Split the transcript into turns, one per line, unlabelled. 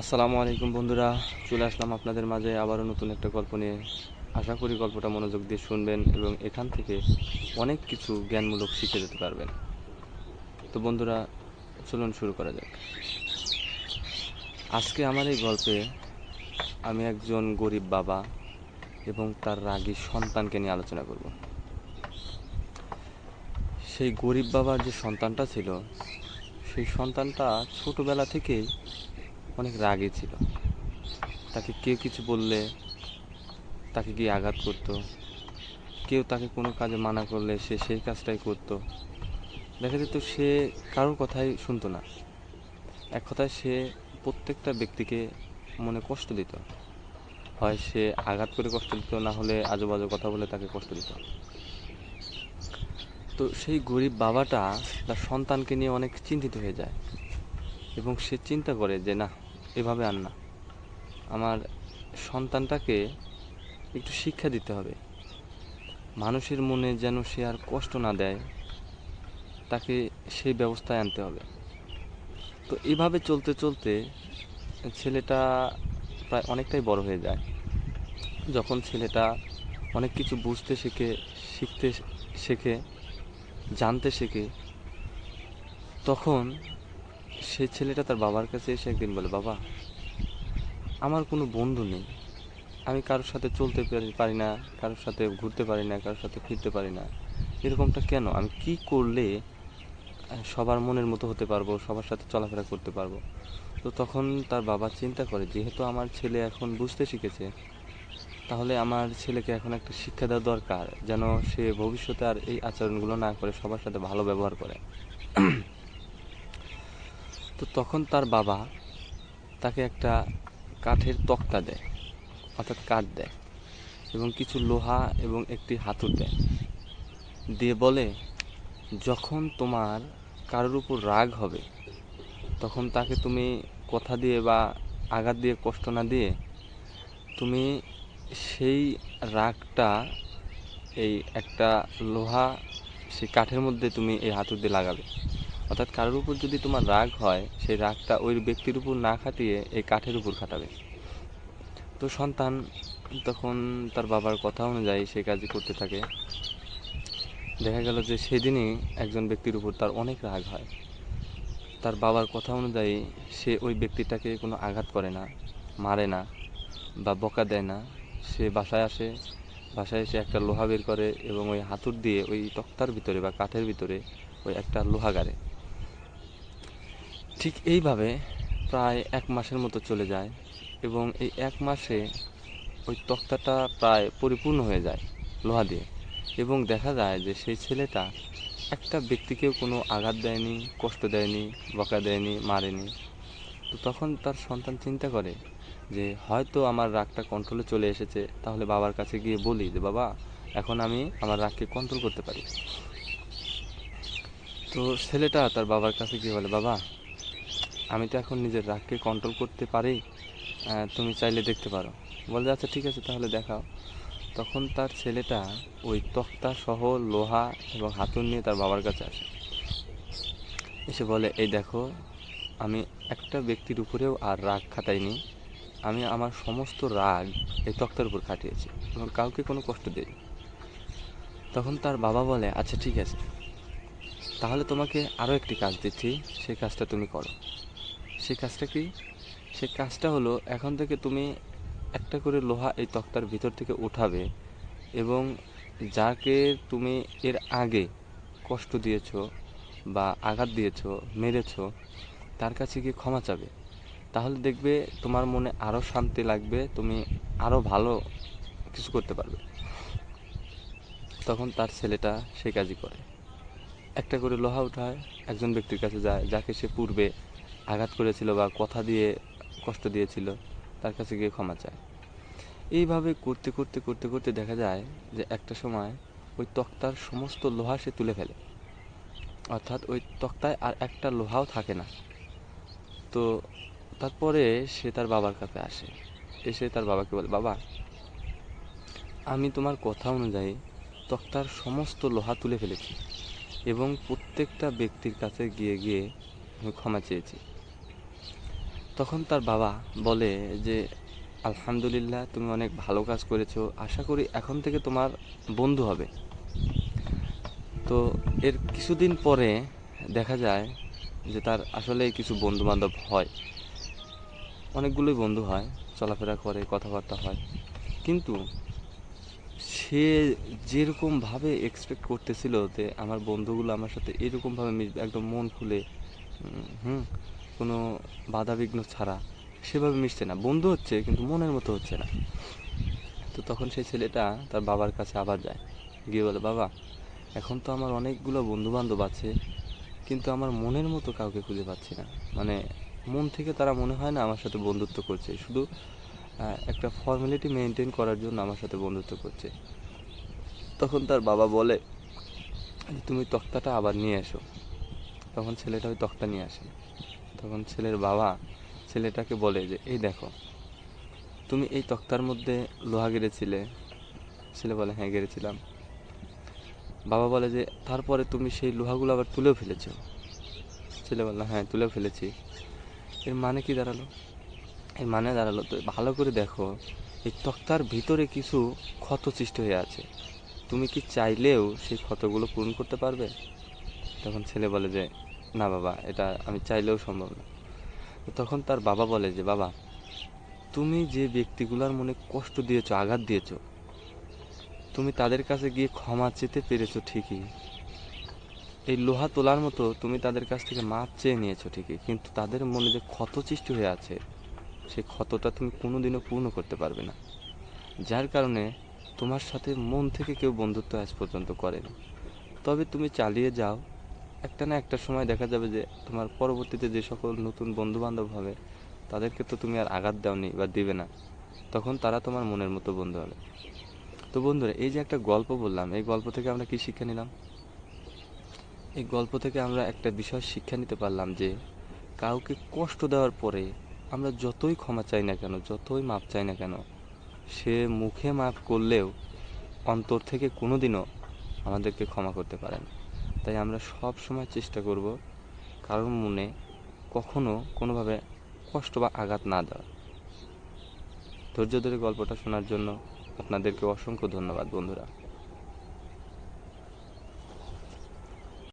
আসসালামু আলাইকুম বন্ধুরা, চলে আসলাম আপনাদের মাঝে আবারও নতুন একটা গল্প নিয়ে। আশা করি গল্পটা মনোযোগ দিয়ে শুনবেন এবং এখান থেকে অনেক কিছু জ্ঞানমূলক শিখে যেতে পারবেন। তো বন্ধুরা, চলুন শুরু করা যাক। আজকে আমার এই গল্পে আমি একজন গরিব বাবা এবং তার রাগী সন্তানকে নিয়ে আলোচনা করব। সেই গরিব বাবার যে সন্তানটা ছিল, সেই সন্তানটা ছোটবেলা থেকেই অনেক রাগী ছিল। তাকে কেউ কিছু বললে, তাকে গিয়ে আঘাত করতো। কেউ তাকে কোনো কাজে মানা করলে সে সেই কাজটাই করতো। দেখা যেত সে কারোর কথাই শুনতো না। এক কথায় সে প্রত্যেকটা ব্যক্তিকে মনে কষ্ট দিত। হয় সে আঘাত করে কষ্ট দিত, না হলে আজেবাজে কথা বলে তাকে কষ্ট দিত। তো সেই গরিব বাবাটা তার সন্তানকে নিয়ে অনেক চিন্তিত হয়ে যায়। এবং সে চিন্তা করে যে, না এভাবে আর না। আমার সন্তানটাকে একটু শিক্ষা দিতে হবে। মানুষের মনে যেন সে আর কষ্ট না দেয়, তাকে সেই ব্যবস্থায় আনতে হবে। তো এভাবে চলতে চলতে ছেলেটা প্রায় অনেকটাই বড় হয়ে যায়। যখন ছেলেটা অনেক কিছু বুঝতে শেখে, শিখতে শেখে, জানতে শেখে, তখন সে ছেলেটা তার বাবার কাছে এসে একদিন বলে, বাবা, আমার কোনো বন্ধু নেই। আমি কারোর সাথে চলতে পারি না, কারোর সাথে ঘুরতে পারি না, কারোর সাথে ফিরতে পারি না। এরকমটা কেন? আমি কি করলে সবার মনের মতো হতে পারব, সবার সাথে চলাফেরা করতে পারব? তো তখন তার বাবা চিন্তা করে, যেহেতু আমার ছেলে এখন বুঝতে শিখেছে, তাহলে আমার ছেলেকে এখন একটা শিক্ষা দেওয়া দরকার, যেন সে ভবিষ্যতে আর এই আচরণগুলো না করে সবার সাথে ভালো ব্যবহার করে। তো তখন তার বাবা তাকে একটা কাঠের তক্তা দেয়, অর্থাৎ কাঠ দেয় এবং কিছু লোহা এবং একটি হাতুড় দেয়। দিয়ে বলে, যখন তোমার কারোর উপর রাগ হবে, তখন তাকে তুমি কথা দিয়ে বা আঘাত দিয়ে, কষ্ট না দিয়ে তুমি সেই রাগটা, এই একটা লোহা সেই কাঠের মধ্যে তুমি এই হাতুড় দিয়ে লাগাবে। অর্থাৎ কারোর উপর যদি তোমার রাগ হয়, সেই রাগটা ওই ব্যক্তির উপর না খাটিয়ে এই কাঠের উপর খাটাবে। তো সন্তান তখন তার বাবার কথা অনুযায়ী সেই কাজই করতে থাকে। দেখা গেল যে সেদিনই একজন ব্যক্তির উপর তার অনেক রাগ হয়। তার বাবার কথা অনুযায়ী সে ওই ব্যক্তিটাকে কোনো আঘাত করে না, মারে না বা বকা দেয় না। সে বাসায় আসে, বাসায় এসে একটা লোহা বের করে এবং ওই হাতুড় দিয়ে ওই তক্তার ভিতরে বা কাঠের ভিতরে ওই একটা লোহা গাড়ে। ঠিক এইভাবে প্রায় এক মাসের মতো চলে যায় এবং এই এক মাসে ওই তক্তাটা প্রায় পরিপূর্ণ হয়ে যায় লোহা দিয়ে। এবং দেখা যায় যে সেই ছেলেটা একটা ব্যক্তিকেও কোনো আঘাত দেয়নি, কষ্ট দেয়নি, বকা দেয়নি, মারেনি। তো তখন তার সন্তান চিন্তা করে যে হয়তো আমার রাগটা কন্ট্রোলে চলে এসেছে, তাহলে বাবার কাছে গিয়ে বলি যে, বাবা, এখন আমি আমার রাগকে কন্ট্রোল করতে পারি। তো ছেলেটা তার বাবার কাছে গিয়ে বলে, বাবা আমি তো এখন নিজের রাগকে কন্ট্রোল করতে পারি তুমি চাইলে দেখতে পারো। বলে আচ্ছা ঠিক আছে, তাহলে দেখাও। তখন তার ছেলেটা ওই তক্তা সহ লোহা এবং হাতুড় নিয়ে তার বাবার কাছে আসে। এসে বলে, এই দেখো, আমি একটা ব্যক্তির উপরেও আর রাগ খাটাইনি। আমি আমার সমস্ত রাগ এই তক্তার উপর খাটিয়েছি এবং কাউকে কোনো কষ্ট দিইনি। তখন তার বাবা বলে আচ্ছা ঠিক আছে। তাহলে তোমাকে আরও একটি কাজ দিচ্ছি, সেই কাজটা তুমি করো। সেই কাজটা কি? সেই কাজটা হলো, এখন থেকে তুমি একটা করে লোহা এই তক্তার ভিতর থেকে উঠাবে এবং যাকে তুমি এর আগে কষ্ট দিয়েছ বা আঘাত দিয়েছ, মেরেছ, তার কাছে গিয়ে ক্ষমা চাবে। তাহলে দেখবে তোমার মনে আরও শান্তি লাগবে, তুমি আরও ভালো কিছু করতে পারবে। তখন তার ছেলেটা সেই কাজই করে। একটা করে লোহা উঠায়, একজন ব্যক্তির কাছে যায়, যাকে সে পূর্বে আঘাত করেছিল বা কথা দিয়ে, কষ্ট দিয়েছিল, তার কাছে গিয়ে ক্ষমা চায়। এইভাবে করতে করতে করতে করতে দেখা যায় যে একটা সময় ওই তক্তার সমস্ত লোহা সে তুলে ফেলে। অর্থাৎ ওই তক্তায় আর একটা লোহাও থাকে না। তো তারপরে সে তার বাবার কাছে আসে। এসে তার বাবাকে বলে, বাবা, আমি তোমার কথা অনুযায়ী তক্তার সমস্ত লোহা তুলে ফেলেছি এবং প্রত্যেকটা ব্যক্তির কাছে গিয়ে গিয়ে আমি ক্ষমা চেয়েছি। তখন তার বাবা বলে যে, আলহামদুলিল্লাহ, তুমি অনেক ভালো কাজ করেছ। আশা করি এখন থেকে তোমার বন্ধু হবে। তো এর কিছুদিন পরে দেখা যায় যে তার আসলে কিছু বন্ধু বান্ধব হয়। অনেকগুলোই বন্ধু হয়, চলাফেরা করে, কথাবার্তা হয়। কিন্তু সে যেরকমভাবে এক্সপেক্ট করতেছিল যে, আমার বন্ধুগুলো আমার সাথে এরকমভাবে মিশবে, একদম মন খুলে হুম কোনো বাধা বিঘ্ন ছাড়া সেভাবে মিশছে না। বন্ধু হচ্ছে, কিন্তু মনের মতো হচ্ছে না। তো তখন সেই ছেলেটা তার বাবার কাছে আবার যায়। গিয়ে বলে, বাবা, এখন তো আমার অনেকগুলো বন্ধু বান্ধব আছে, কিন্তু আমার মনের মতো কাউকে খুঁজে পাচ্ছি না। মানে মন থেকে তারা মনে হয় না আমার সাথে বন্ধুত্ব করছে। শুধু একটা ফর্মালিটি মেনটেন করার জন্য আমার সাথে বন্ধুত্ব করছে। তখন তার বাবা বলে, তুমি তক্তাটা আবার নিয়ে এসো। তখন ছেলেটা ওই তক্তা নিয়ে আসে। তখন ছেলের বাবা ছেলেটাকে বলে যে, এই দেখো, তুমি এই তক্তার মধ্যে লোহা গেড়েছিলে। ছেলে বলে হ্যাঁ গেড়েছিলাম। বাবা বলে যে, তারপরে তুমি সেই লোহাগুলো আবার তুলেও ফেলেছো? ছেলে বলল হ্যাঁ তুলেও ফেলেছি। এর মানে কি দাঁড়াল? এর মানে দাঁড়াল তো, ভালো করে দেখো, এই তক্তার ভিতরে কিছু ক্ষত সৃষ্টি হয়ে আছে। তুমি কি চাইলেও সেই ক্ষতগুলো পূরণ করতে পারবে? তখন ছেলে বলে যে না বাবা, এটা আমি চাইলেও সম্ভব না। তখন তার বাবা বলে যে, বাবা, তুমি যে ব্যক্তিগুলোর মনে কষ্ট দিয়েছ, আঘাত দিয়েছ, তুমি তাদের কাছে গিয়ে ক্ষমা চেতে পেরেছ ঠিকই। এই লোহা তোলার মতো তুমি তাদের কাছ থেকে মাপ চেয়ে নিয়েছো ঠিকই, কিন্তু তাদের মনে যে ক্ষত সৃষ্টি হয়ে আছে সেই ক্ষতটা তুমি কোনোদিনও পূর্ণ করতে পারবে না। যার কারণে তোমার সাথে মন থেকে কেউ বন্ধুত্ব আজ পর্যন্ত করেনি। তবে তুমি চালিয়ে যাও একটা না একটা সময় দেখা যাবে যে তোমার পরবর্তীতে যে সকল নতুন বন্ধু বান্ধব হবে, তাদেরকে তো তুমি আর আঘাত দাওনি বা দিবে না। তখন তারা তোমার মনের মতো বন্ধু হবে। তো বন্ধুরা, এই যে একটা গল্প বললাম, এই গল্প থেকে আমরা কি শিক্ষা নিলাম? এই গল্প থেকে আমরা একটা বিষয় শিক্ষা নিতে পারলাম যে, কাউকে কষ্ট দেওয়ার পরে আমরা যতই ক্ষমা চাই না কেন, যতই মাপ চাই না কেন, সে মুখে মাপ করলেও অন্তর থেকে কোনোদিনও আমাদেরকে ক্ষমা করতে পারে না। তাই আমরা সব সময় চেষ্টা করব কারোর মনে কখনো কোনোভাবে কষ্ট বা আঘাত না দেওয়া ধৈর্য ধরে গল্পটা শোনার জন্য আপনাদেরকে অসংখ্য ধন্যবাদ, বন্ধুরা।